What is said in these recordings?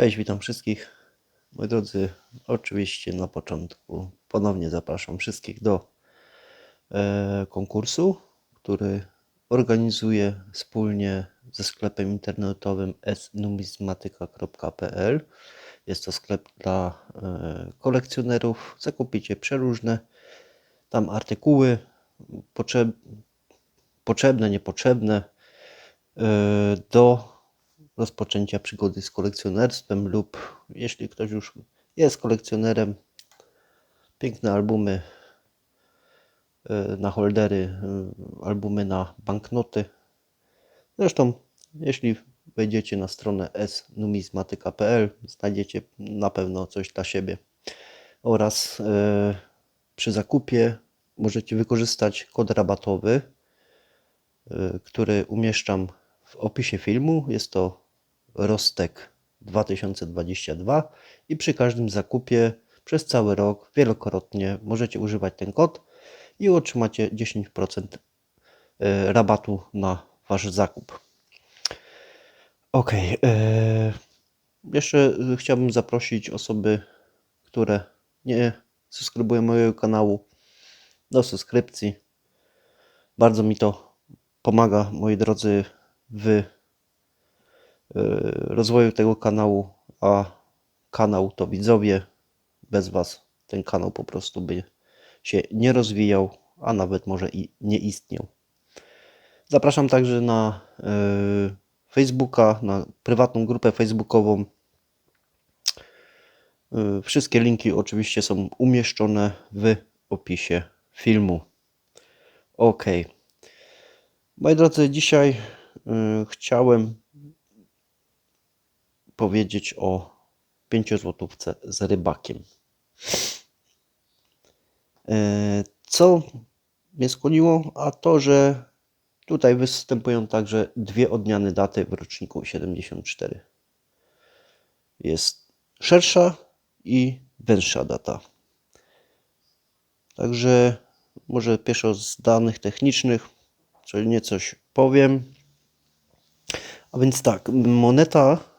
Cześć, witam wszystkich. Moi drodzy, oczywiście na początku ponownie zapraszam wszystkich do e, konkursu, który organizuję wspólnie ze sklepem internetowym snumizmatyka.pl. Jest to sklep dla e, kolekcjonerów. Zakupicie przeróżne tam artykuły potrzeb, potrzebne, niepotrzebne e, do rozpoczęcia przygody z kolekcjonerstwem lub jeśli ktoś już jest kolekcjonerem, piękne albumy e, na holdery, e, albumy na banknoty. Zresztą, jeśli wejdziecie na stronę snumizmatyka.pl, znajdziecie na pewno coś dla siebie. Oraz e, przy zakupie możecie wykorzystać kod rabatowy, który umieszczam w opisie filmu. Jest to Rostek 2022 i przy każdym zakupie przez cały rok wielokrotnie możecie używać ten kod i otrzymacie 10% e, rabatu na wasz zakup. Ok. Jeszcze chciałbym zaprosić osoby, które nie subskrybują mojego kanału do subskrypcji. Bardzo mi to pomaga, moi drodzy, w E, rozwoju tego kanału, a kanał to widzowie. Bez Was ten kanał po prostu by się nie rozwijał, a nawet może i nie istniał. Zapraszam także na e, Facebooka, na prywatną grupę facebookową. E, wszystkie linki oczywiście są umieszczone w opisie filmu. Ok. Moi drodzy, dzisiaj chciałem powiedzieć o 5 złotówce z rybakiem. E, co mnie skłoniło? A to, że tutaj występują także dwie odmiany daty w roczniku 74. Jest szersza i węższa data. Także może pierwszo z danych technicznych, czyli niecoś powiem. A więc tak, moneta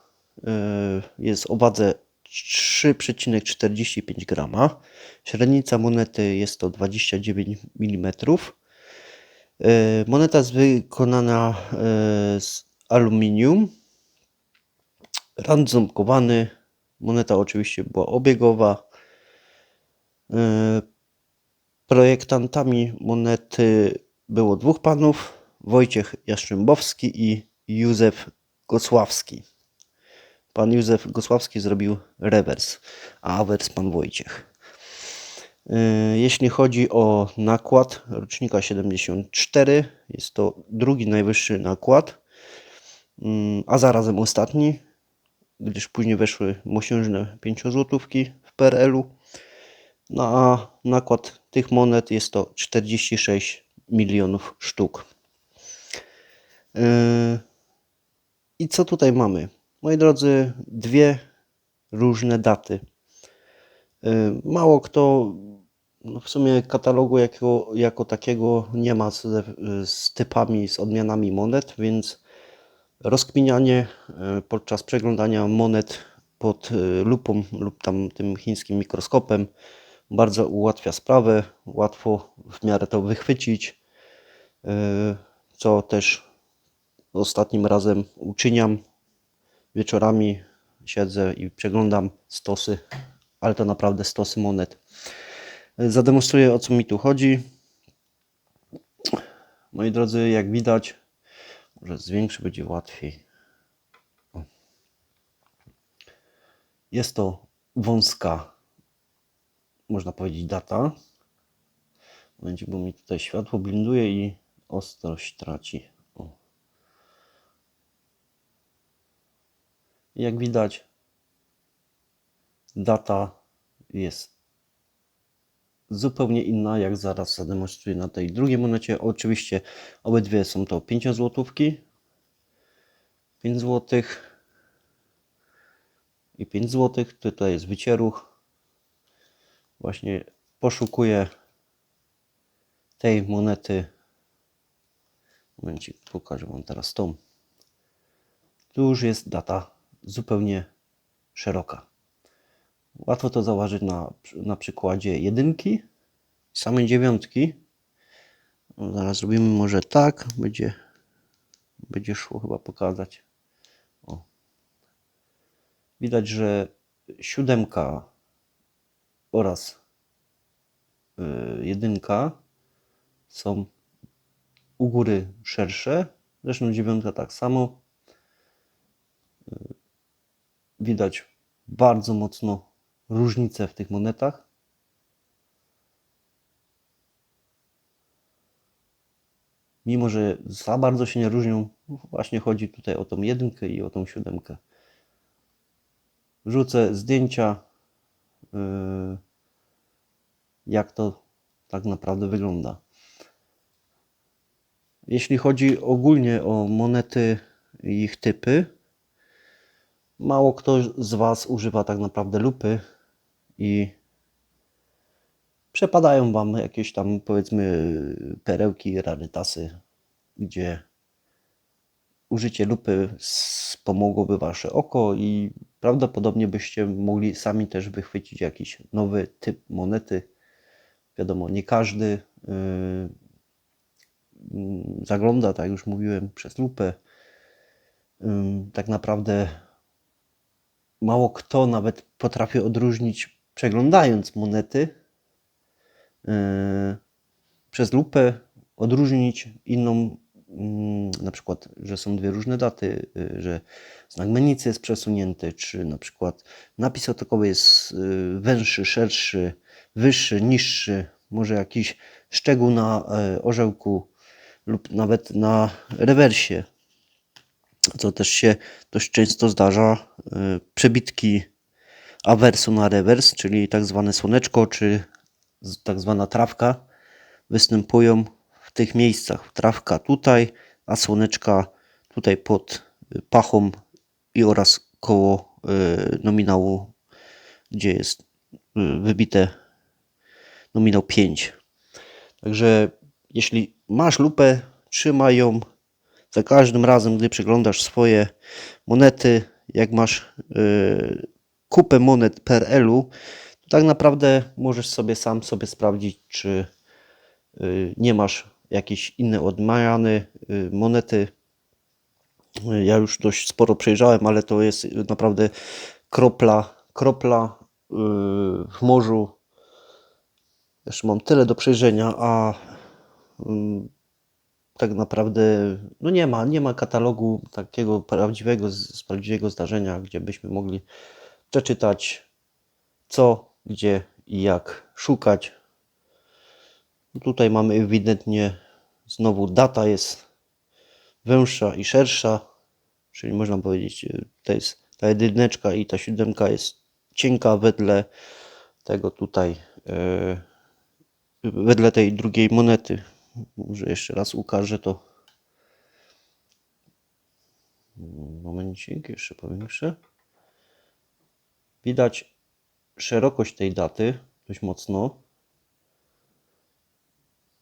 jest o wadze 3,45 grama. Średnica monety jest to 29 mm. E, moneta jest wykonana e, z aluminium. Rand ząbkowany. Moneta oczywiście była obiegowa. Projektantami monety było dwóch panów. Wojciech Jaszczymbowski i Józef Gosławski. Pan Józef Gosławski zrobił rewers, a awers pan Wojciech. Y, jeśli chodzi o nakład rocznika 74, jest to drugi najwyższy nakład, mm, a zarazem ostatni, gdyż później weszły mosiężne 5 złotówki w PRL-u. No a nakład tych monet jest to 46 milionów sztuk. Y, I co tutaj mamy? Moi drodzy, dwie różne daty. Y, mało kto, no w sumie katalogu jako, jako takiego nie ma z, z typami, z odmianami monet, więc rozkminianie y, podczas przeglądania monet pod y, lupą lub tam tym chińskim mikroskopem bardzo ułatwia sprawę, łatwo w miarę to wychwycić, co też ostatnim razem uczyniam wieczorami siedzę i przeglądam stosy, ale to naprawdę stosy monet. Zademonstruję o co mi tu chodzi. Moi drodzy, jak widać, może zwiększy będzie łatwiej. Jest to wąska, można powiedzieć, data. Będzie, bo mi tutaj światło blinduje i ostrość traci. Jak widać, data jest zupełnie inna, jak zaraz zademonstruję na tej drugiej monecie. Oczywiście obydwie są to 5 złotówki, 5 złotych i 5 złotych. Tutaj jest wycieruch. Właśnie poszukuję tej monety. Momencik, pokażę Wam teraz tą. Tu już jest data zupełnie szeroka. Łatwo to zauważyć na, na przykładzie jedynki, samej dziewiątki. No, zaraz zrobimy może tak, będzie, będzie szło chyba pokazać. O. Widać, że siódemka oraz y, jedynka są u góry szersze. Zresztą dziewiątka tak samo. Y, Widać bardzo mocno różnicę w tych monetach. Mimo, że za bardzo się nie różnią, właśnie chodzi tutaj o tą jedynkę i o tą siódemkę. Wrzucę zdjęcia, yy, jak to tak naprawdę wygląda. Jeśli chodzi ogólnie o monety i ich typy, mało kto z Was używa tak naprawdę lupy i przepadają Wam jakieś tam powiedzmy perełki, rarytasy, gdzie użycie lupy wspomogłoby Wasze oko i prawdopodobnie byście mogli sami też wychwycić jakiś nowy typ monety. Wiadomo, nie każdy yy, zagląda, tak już mówiłem, przez lupę. Yy, tak naprawdę mało kto nawet potrafi odróżnić, przeglądając monety yy, przez lupę, odróżnić inną, yy, na przykład, że są dwie różne daty, yy, że znak menicy jest przesunięty, czy na przykład napis otokowy jest yy, węższy, szerszy, wyższy, niższy, może jakiś szczegół na orzełku lub nawet na rewersie co też się dość często zdarza, y, przebitki awersu na rewers, czyli tak zwane słoneczko, czy tak zwana trawka, występują w tych miejscach. Trawka tutaj, a słoneczka tutaj pod pachą i oraz koło y, nominału, gdzie jest y, wybite nominał 5. Także jeśli masz lupę, trzymaj ją za każdym razem, gdy przeglądasz swoje monety, jak masz yy, kupę monet PRL-u, to tak naprawdę możesz sobie sam sobie sprawdzić, czy yy, nie masz jakiejś innej odmiany yy, monety. Yy, Ja już dość sporo przejrzałem, ale to jest naprawdę kropla, kropla yy, w morzu. Jeszcze mam tyle do przejrzenia, a yy, tak naprawdę no nie ma, nie ma katalogu takiego prawdziwego, z, prawdziwego zdarzenia, gdzie byśmy mogli przeczytać co, gdzie i jak szukać. Tutaj mamy ewidentnie znowu data jest węższa i szersza, czyli można powiedzieć, y, to jest ta jedyneczka i ta siódemka jest cienka wedle tego tutaj, yy, wedle tej drugiej monety. Może jeszcze raz ukażę to. Momencik, jeszcze powiększę. Widać szerokość tej daty dość mocno.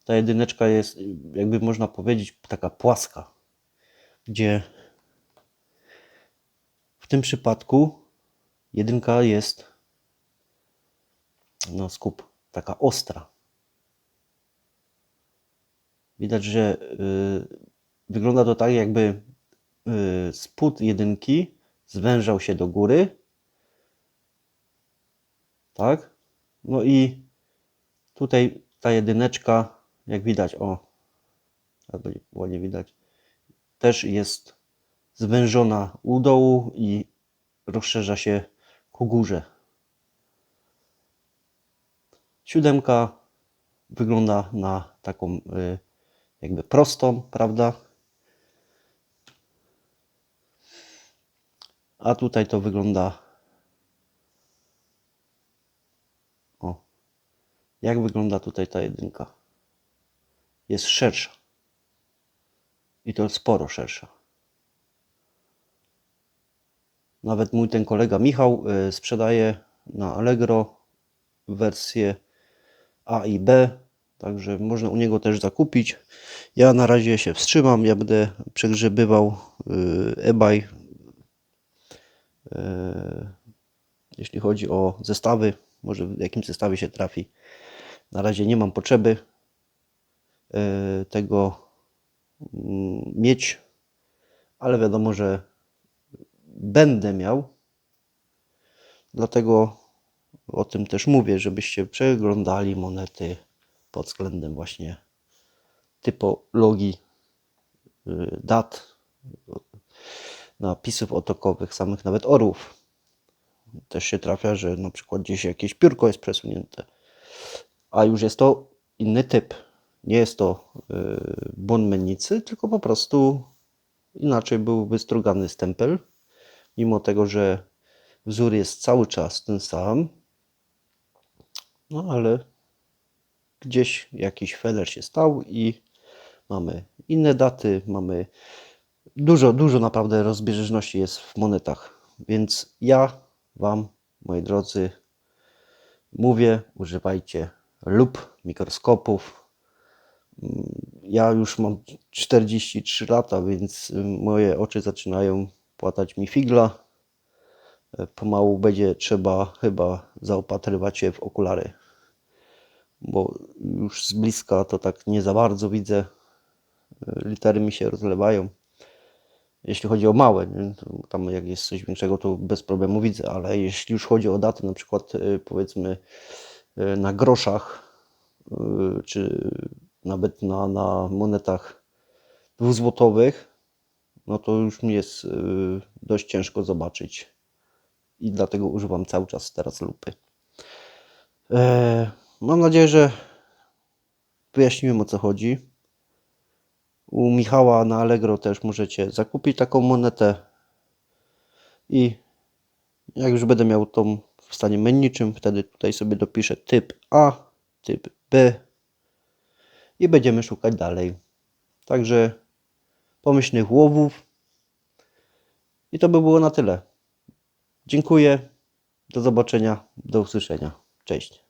Ta jedyneczka jest, jakby można powiedzieć, taka płaska, gdzie w tym przypadku jedynka jest no skup, taka ostra. Widać, że y, wygląda to tak, jakby y, spód jedynki zwężał się do góry. Tak? No i tutaj ta jedyneczka, jak widać, o, tak będzie ładnie widać, też jest zwężona u dołu i rozszerza się ku górze. Siódemka wygląda na taką y, jakby prostą, prawda? A tutaj to wygląda. O. Jak wygląda tutaj ta jedynka? Jest szersza. I to sporo szersza. Nawet mój ten kolega Michał y, sprzedaje na Allegro wersję A i B, także można u niego też zakupić. Ja na razie się wstrzymam, ja będę przegrzebywał y, eBay. Y, jeśli chodzi o zestawy. Może w jakim zestawie się trafi. Na razie nie mam potrzeby e, tego mm, mieć, ale wiadomo, że będę miał. Dlatego o tym też mówię, żebyście przeglądali monety pod względem właśnie typologii y, dat, napisów otokowych, samych nawet orłów. Też się trafia, że na przykład gdzieś jakieś piórko jest przesunięte, a już jest to inny typ. Nie jest to y, błąd mennicy, tylko po prostu inaczej był wystrugany stempel. Mimo tego, że wzór jest cały czas ten sam, no ale gdzieś jakiś feller się stał i mamy inne daty, mamy dużo, dużo naprawdę rozbieżności jest w monetach. Więc ja Wam, moi drodzy, mówię, używajcie lup, mikroskopów. Ja już mam 43 lata, więc moje oczy zaczynają płatać mi figla. Pomału będzie trzeba chyba zaopatrywać się w okulary bo już z bliska to tak nie za bardzo widzę. Litery mi się rozlewają. Jeśli chodzi o małe, tam jak jest coś większego, to bez problemu widzę, ale jeśli już chodzi o daty, na przykład y, powiedzmy y, na groszach, czy nawet na, na monetach dwuzłotowych, no to już mi jest dość ciężko zobaczyć. I dlatego używam cały czas teraz lupy. E, Mam nadzieję, że wyjaśniłem o co chodzi. U Michała na Allegro też możecie zakupić taką monetę. I jak już będę miał tą w stanie menniczym, wtedy tutaj sobie dopiszę typ A, typ B i będziemy szukać dalej. Także pomyślnych łowów. I to by było na tyle. Dziękuję. Do zobaczenia. Do usłyszenia. Cześć.